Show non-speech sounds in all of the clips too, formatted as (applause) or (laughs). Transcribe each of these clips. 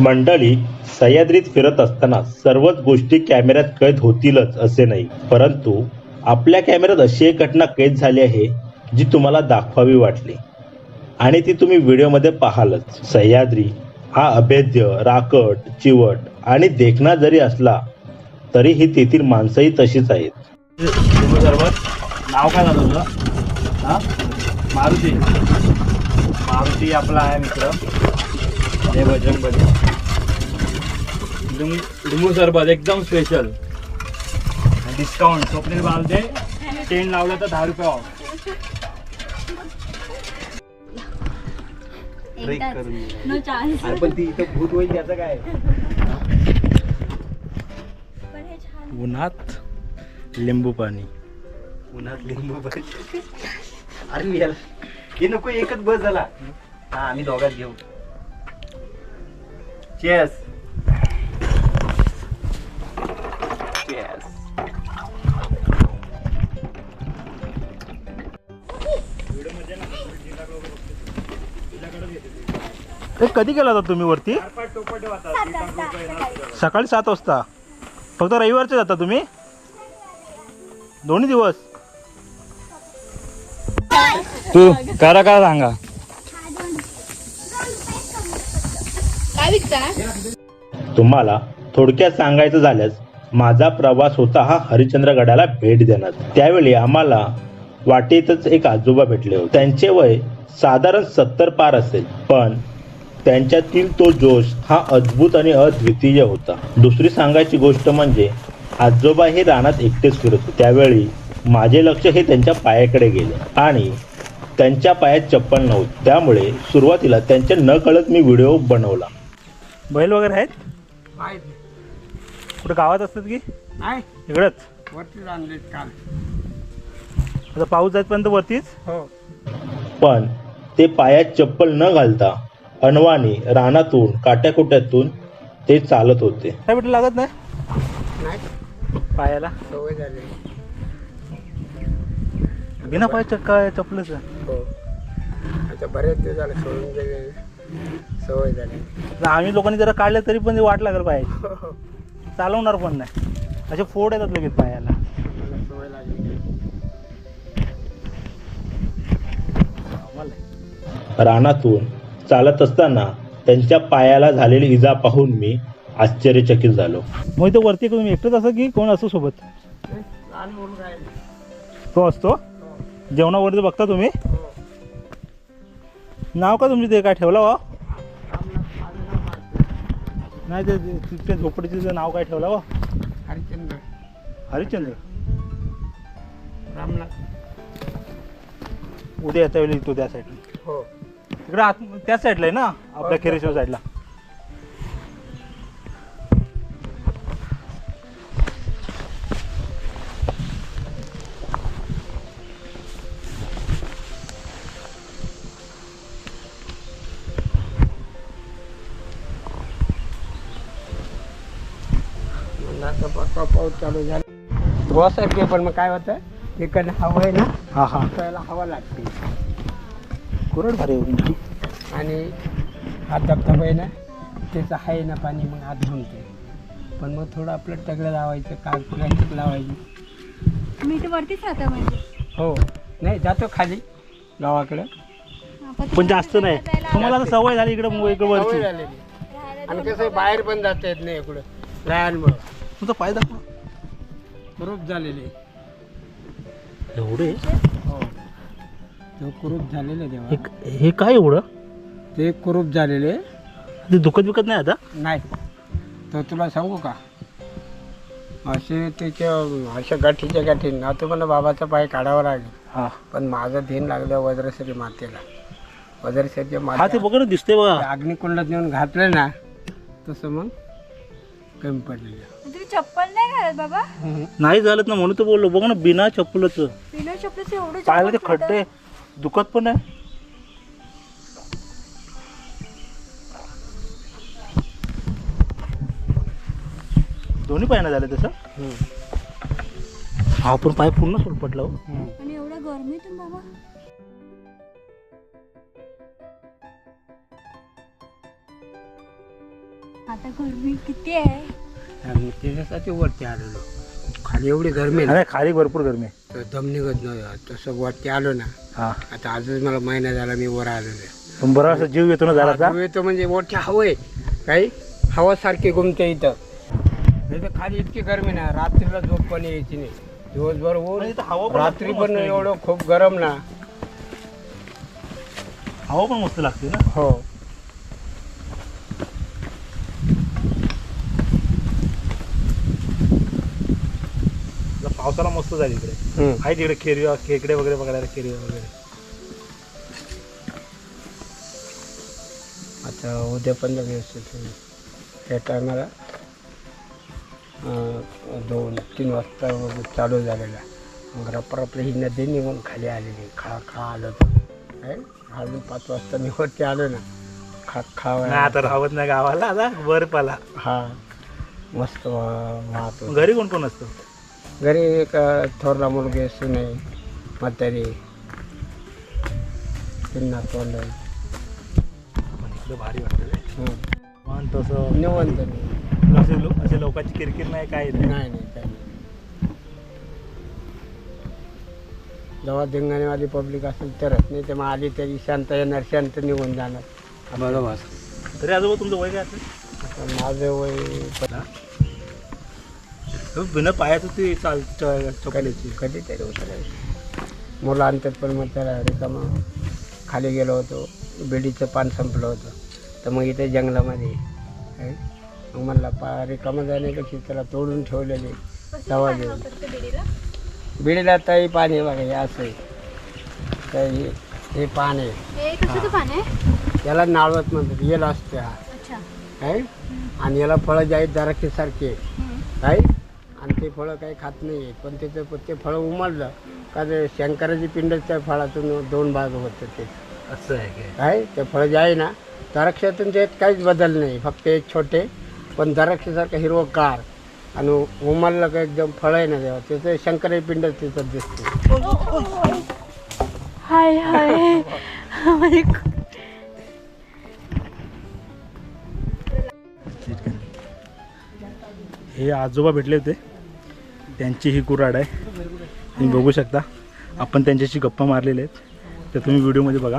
मंडळी सह्याद्रीत फिरत असताना सर्वच गोष्टी कॅमेऱ्यात कैद होतीलच असे नाही. परंतु आपल्या कॅमेऱ्यात अशी एक घटना कैद झाली आहे जी तुम्हाला दाखवावी वाटली. आणि ती तुम्ही व्हिडिओमध्ये पाहालच. सह्याद्री हा अभेद्य राकट चिवट आणि देखणा जरी असला तरीही तेथील माणसंही तशीच आहेत. नाव काय झालं तुझं? मारुती. मारुती आपला आहे मित्र. बजरंग बली लिंबू लिंबू सरबत एकदम स्पेशल डिस्काउंट स्वप्नील बालदे टेन लावलं तर दहा रुपये ऑफ नो चान्स पण ती इथं भूत होईल त्याचं काय? पण हे छान. उन्हात लिंबू पाणी. उन्हात लिंबू पाणी. अरे मी याला हे नको एकच बस झाला. हा आम्ही दोघात घेऊ. ते कधी गेला होता तुम्ही वरती? सकाळी सात वाजता. फक्त रविवारचे जाता तुम्ही? दोन्ही दिवस. तू करा का सांगा. तुम्हाला थोडक्यात सांगायचं झाल्यास माझा प्रवास होता हा हरिश्चंद्रगडाला भेट देणार त्यावेळी आम्हाला वाटेतच एक आजोबा भेटले होते. त्यांचे वय साधारण सत्तर पार असेल पण त्यांच्यातील तो जोश हा अद्भुत आणि अद्वितीय होता. दुसरी सांगायची गोष्ट म्हणजे आजोबा हे रानात एकटेच फिरत होते. त्यावेळी माझे लक्ष हे त्यांच्या पायाकडे गेले आणि त्यांच्या पायात चप्पल नव्हती. त्यामुळे सुरुवातीला त्यांच्या नकळत मी व्हिडिओ बनवला. बैल वगैरे आहेत? कुठे गावात असतात की? नाही. इकडंच? वरती आणले काल. आता पाऊस जायपर्यंत वरतीच? हो. पण ते पायात चप्पल न घालता अनवाणी रानातून काट्याकुट्यातून ते चालत होते. काय भेटलं लागत नाही? नाही. पायाला? सवय झाली. बिना पाय चक्का चपलच हो. आता बरेच दिवस झाले सोडून गेले. सवय झाली. आम्ही लोकांनी जरा काढलं तरी पण ते वाट लागेल पायाची चालवणार पण नाही? असे फोड येतात लगेच पायाला सवय लागली. रानातून चालत असताना त्यांच्या पायाला झालेली इजा पाहून मी आश्चर्यचकित झालो. मग इथं वरती तुम्ही एकटंच असं की कोण असो सोबत? तो असतो? जेवणावरती बघता तुम्ही? नाव का तुमचे ते काय ठेवलं वा नाही ते तिथे झोपडीचं नाव काय ठेवलं वा हरिश्चंद्र. हरिश्चंद्र. रामनाथ उद्या येता वेळी तो त्या साईडला हो. तिकडे आत त्याच साईडला आहे ना? आपल्या खेरेश्वर साईडला आता पक्का पाऊस चालू झाला आहे पण मग काय होतं? इकडनं हवा आहे ना हा हा. त्याला हवा लागते. कुरड भारी तुमची. आणि हा धबधबा आहे ना त्याचं आहे ना पाणी मग आत घुमते. पण मग थोडं आपलं टगलं लावायचं काल प्लास्टिक लावायची. मीठ वरतीच राहतं म्हणजे. हो. नाही जातो खाली गावाकडं. पण जास्त नाही. तुम्हाला आता सवय झाली इकडे वरची. राहायला आणि कसं बाहेर पण जाता येत नाही इकडं लहानमुळं तुमचा पाय दाखवा. कुरूप झालेले. एवढे? हो. ते कुरूप झालेले तेव्हा हे हे काय एवढं? ते कुरूप झालेले. ते दुखत विकत नाही आता? नाही. तर तुला सांगू का? असे त्याच्या अशा गाठीच्या गाठी ना तुम्हाला बाबाचा पाय काढावा लागेल. हा. पण माझं ध्येन लागलं वज्रश्री मातेला. वज्रश्रीच्या हा ते माते बघ ना दिसते बघा. अग्निकुंडात नेऊन घातलं ना तसं मग कमी तुम्ही चप्पल नाही घालत बाबा? नाही झालं ना म्हणून तर बोललो. बघ ना बिना चप्पलच. बिना चप्पलचं एवढं पायाला ते चप्पल खड्डे दुखत पण आहे दोन्ही पायानं झालं तसं? हा पण पाय पूर्ण सोलपटला हो. आणि एवढ्या गरमीतून बाबा. आता गरमी किती आहे? आणि त्याच्यासाठी वरती आलेलो. खाली एवढी गरमी आहे ना, अरे खाली भरपूर गरमी आहे. तर दम निघत नाही. तसं वरती आलो ना हा. आता आजच मला महिना झाला मी वर आलेलो आहे. पण बरं असं जीव येतो ना जराचा हा, येतो म्हणजे मोठी हवा आहे काही हवा सारखी घुमते इथं. नाही तर खाली इतकी गरमी ना रात्रीला झोप पण यायची नाही. दिवसभर पण ऊन इथं हवा पण रात्री पण आहे. एवढं खूप गरम ना. हवा पण मस्त लागते ना? हो. पावसाला मस्त जाईल इकडे. आहे तिकडे खेरव्या खेकडे वगैरे बघायला खेरव्या वगैरे. आता उद्या पण व्यवस्थित त्या टायमाला दोन तीन वाजता चालू झालेला. मग रपरपली ही नदी निघून खाली आलेली. खा खा आलं काय? अजून पाच वाजता मी वरती आलो ना. खा खा आता राहत नाही गावाला आता वर पाला हा. मस्त वाहतो घरी कोण कोण असतं? घरी एक थोरला मुलगी सुने म्हातारी. तीन तोंड. पण भारी वाटतं. पण तसं निवंत नाही असे लो- असे लोकांची किरकिर नाही काय नाही. नाही जेव्हा धिंगाणेवाली पब्लिक असेल तरच नाही तर मग आली तरी शांत येणार शांत निघून जाणार. बरोबर. तरी आजोबा तुमचं वय काय असेल? माझं वय बिना पायाचं ते चाल चपलेची कधीतरी उतरायचं मुलं आणतात पण मग त्याला रिकामा. खाली गेलो होतो बिडीचं पान संपलं होतं. तर मग इथे जंगलामध्ये. मग म्हणला पा रिकामा जाण्यापेक्षा त्याला तोडून ठेवलेले तवा देऊन बिडीला? ताई पान आहे बघा हे असं आहे. तर हे हे पान आहे. याला नाळवत म्हणतात येल असते हा. आहे आणि याला फळं जे आहेत दराक्षीसारखे काय आणि ते फळं काही खात नाही पण त्याचं ते फळं उमललं का ते शंकराची पिंड त्या फळातून दोन भाग होतं ते. असं आहे काय? ते फळं जे आहे ना द्राक्षातून त्यात काहीच बदल नाही. फक्त एक छोटे पण द्राक्षासारखं हिरवं कार आणि उमललं का एकदम फळ आहे ना तेव्हा त्याचं शंकराची पिंड तिथं दिसते. हाय. हाय. हे आजोबा भेटले होते. त्यांची ही कुराड आहे. तुम्ही बघू शकता. आपण त्यांच्याशी गप्पा मारलेले आहेत. तर तुम्ही व्हिडिओमध्ये बघा.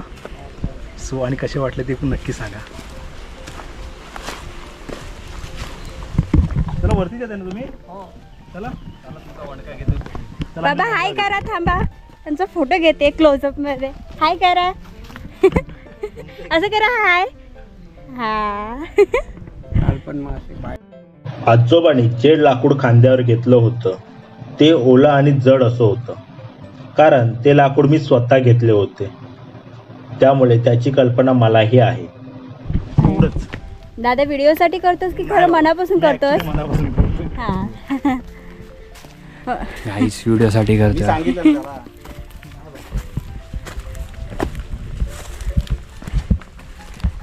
सो आणि कसे वाटले ते पण नक्की सांगा. चला वरती जाते ना तुम्ही. चला. चला बाबा हाय करा थांबा. त्यांचा फोटो घेते क्लोजअपमध्ये हाय करा. (laughs) असं करा हाय. हा. काल पण मग असे बाय आजोबांनी जे लाकूड खांद्यावर घेतलं होतं ते ओलं आणि जड असं होतं. कारण ते लाकूड मी स्वतः घेतले होते. त्यामुळे त्याची कल्पना मलाही आहे. एवढंच. दादा व्हिडिओ साठी करतोस की खरं मनापासून करतोस? मनापासून. हा. काहीच व्हिडिओसाठी मी करतो सांगितलं त्याला.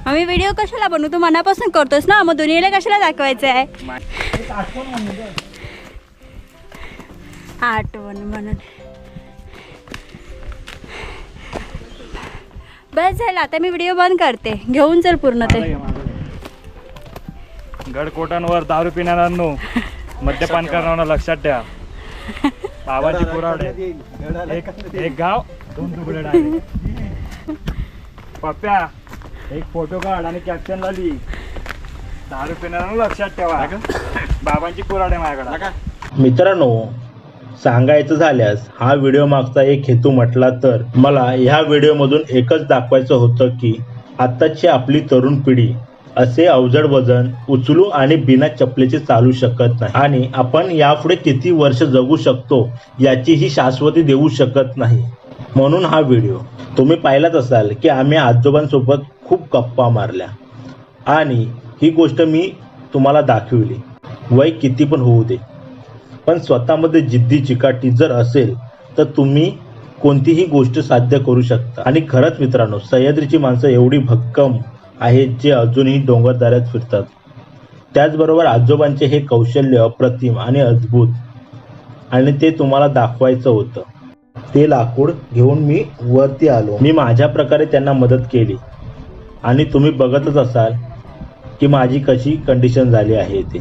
आम्ही व्हिडिओ कशाला बनवू तू मनापासून करतोस ना? मग दुनियेला कशाला दाखवायचं आहे आठवण म्हणून. बस झालं आता मी व्हिडिओ बंद करते. घेऊन चल पूर्ण ते. गडकोटांवर दारू पिणाऱ्यांनो मद्यपान करणार लक्षात ठेवा. बाबाची कुराड एक एक गाव दोन तुकडे पप्प्या एक फोटो काढ आणि कॅप्शन लाली दारू पिणाऱ्यांना लक्षात ठेवा. बाबांची कुराड आहे माझ्याकडे मित्रांनो सांगायचं झाल्यास हा व्हिडिओ मागचा एक हेतू म्हटला तर मला ह्या व्हिडिओमधून एकच दाखवायचं होतं की आत्ताची आपली तरुण पिढी असे अवजड वजन उचलू आणि बिना चपलेचे चालू शकत नाही. आणि आपण यापुढे किती वर्ष जगू शकतो याची ही शाश्वती देऊ शकत नाही. म्हणून हा व्हिडिओ तुम्ही पाहिलाच असाल की आम्ही आजोबांसोबत खूप गप्पा मारल्या. आणि ही गोष्ट मी तुम्हाला दाखविली. वय किती पण होऊ दे. पण स्वतःमध्ये जिद्दी चिकाटी जर असेल तर तुम्ही कोणतीही गोष्ट साध्य करू शकता. आणि खरंच मित्रांनो सह्याद्रीची माणसं एवढी भक्कम आहेत जे अजूनही डोंगरदऱ्यात फिरतात. त्याचबरोबर आजोबांचे हे कौशल्य अप्रतिम आणि अद्भुत. आणि ते तुम्हाला दाखवायचं होतं. ते लाकूड घेऊन मी वरती आलो. मी माझ्या प्रकारे त्यांना मदत केली. आणि तुम्ही बघतच असाल की माझी कशी कंडिशन झाली आहे ते.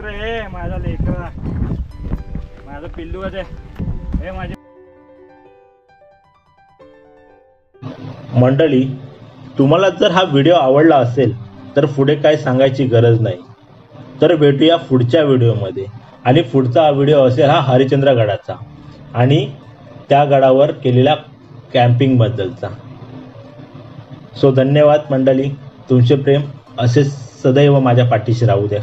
रे माझा लेकरा. माझं पिल्लू आहे. हे माझे मंडळी तुम्हाला जर हा व्हिडिओ आवडला असेल तर पुढे काय सांगायची गरज नाही. तर भेटूया पुढच्या व्हिडिओमध्ये. आणि पुढचा हा व्हिडिओ असेल हा हरिश्चंद्र गडाचा. आणि त्या गडावर केलेल्या कॅम्पिंगबद्दलचा सो धन्यवाद मंडळी. तुमचे प्रेम असेच सदैव माझ्या पाठीशी राहू द्या.